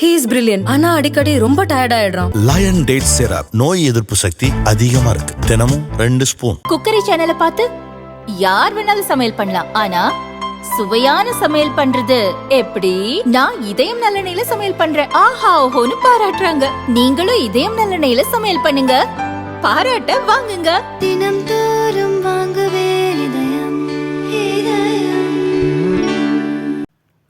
He is brilliant ஆனா அடிக்கடி ரொம்ப டயர்ட் ஆயிடுறான். லயன் டேட் சிரப் நோய் எதிர்ப்பு சக்தி அதிகமா இருக்கு. தினமும் ரெண்டு ஸ்பூன் குக்கரி சேனலை பார்த்து யார் வேணாலும் சமையல் பண்ணலாம். ஆனா சுவையான சமையல் பண்றது எப்படி? நான் இதயம் நல்லெண்ணெயில சமையல் பண்றேன். ஆஹா ஓஹோன்னு பாராட்டுறாங்க. நீங்களும் இதயம் நல்லெண்ணெயில சமையல் பண்ணுங்க. பாராட்ட வாங்குங்க. தினம் தோறும்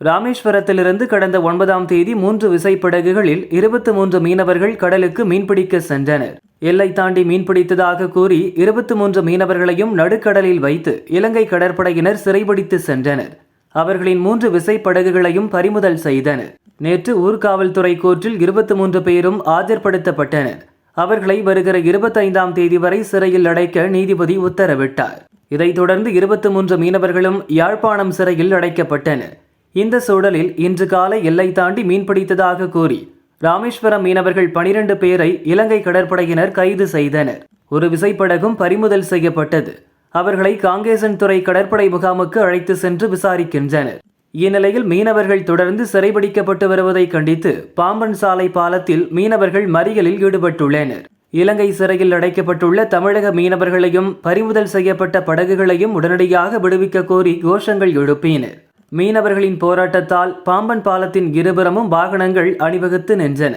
ராமேஸ்வரத்திலிருந்து கடந்த ஒன்பதாம் தேதி மூன்று விசைப்படகுகளில் இருபத்தி மூன்று மீனவர்கள் கடலுக்கு மீன்பிடிக்க சென்றனர். எல்லை தாண்டி மீன்பிடித்ததாக கூறி இருபத்தி மூன்று மீனவர்களையும் நடுக்கடலில் வைத்து இலங்கை கடற்படையினர் சிறைபிடித்து சென்றனர். அவர்களின் மூன்று விசைப்படகுகளையும் பறிமுதல் செய்தனர். நேற்று ஊர்காவல்துறை கோர்ட்டில் இருபத்தி மூன்று பேரும் ஆஜர்படுத்தப்பட்டனர். அவர்களை வருகிற இருபத்தைந்தாம் தேதி வரை சிறையில் அடைக்க நீதிபதி உத்தரவிட்டார். இதைத் தொடர்ந்து இருபத்தி மூன்று மீனவர்களும் யாழ்ப்பாணம் சிறையில் அடைக்கப்பட்டனர். இந்த சூழலில் இன்று காலை எல்லை தாண்டி மீன்பிடித்ததாக கூறி ராமேஸ்வரம் மீனவர்கள் பனிரெண்டு பேரை இலங்கை கடற்படையினர் கைது செய்தனர். ஒரு விசைப்படகும் பறிமுதல் செய்யப்பட்டது. அவர்களை காங்கேசன் துறை கடற்படை முகாமுக்கு அழைத்து சென்று விசாரிக்கின்றனர். இந்நிலையில் மீனவர்கள் தொடர்ந்து சிறைபிடிக்கப்பட்டு வருவதை கண்டித்து பாம்பன் சாலை பாலத்தில் மீனவர்கள் மறியலில் ஈடுபட்டுள்ளனர். இலங்கை சிறையில் அடைக்கப்பட்டுள்ள தமிழக மீனவர்களையும் பறிமுதல் செய்யப்பட்ட படகுகளையும் உடனடியாக விடுவிக்க கோரி கோஷங்கள் எழுப்பினர். மீனவர்களின் போராட்டத்தால் பாம்பன் பாலத்தின் இருபுறமும் வாகனங்கள் அணிவகுத்து நின்றன.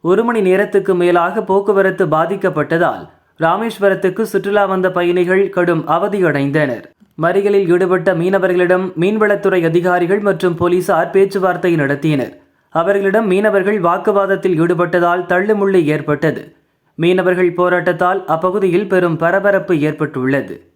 ஒரு மணி நேரத்துக்கு மேலாக போக்குவரத்து பாதிக்கப்பட்டதால் ராமேஸ்வரத்துக்கு சுற்றுலா வந்த பயணிகள் கடும் அவதியடைந்தனர். மறிகளில் ஈடுபட்ட மீனவர்களிடம் மீன்வளத்துறை அதிகாரிகள் மற்றும் போலீசார் பேச்சுவார்த்தை நடத்தினர். அவர்களிடம் மீனவர்கள் வாக்குவாதத்தில் ஈடுபட்டதால் தள்ளுமுள்ளு ஏற்பட்டது. மீனவர்கள் போராட்டத்தால் அப்பகுதியில் பெரும் பரபரப்பு ஏற்பட்டுள்ளது.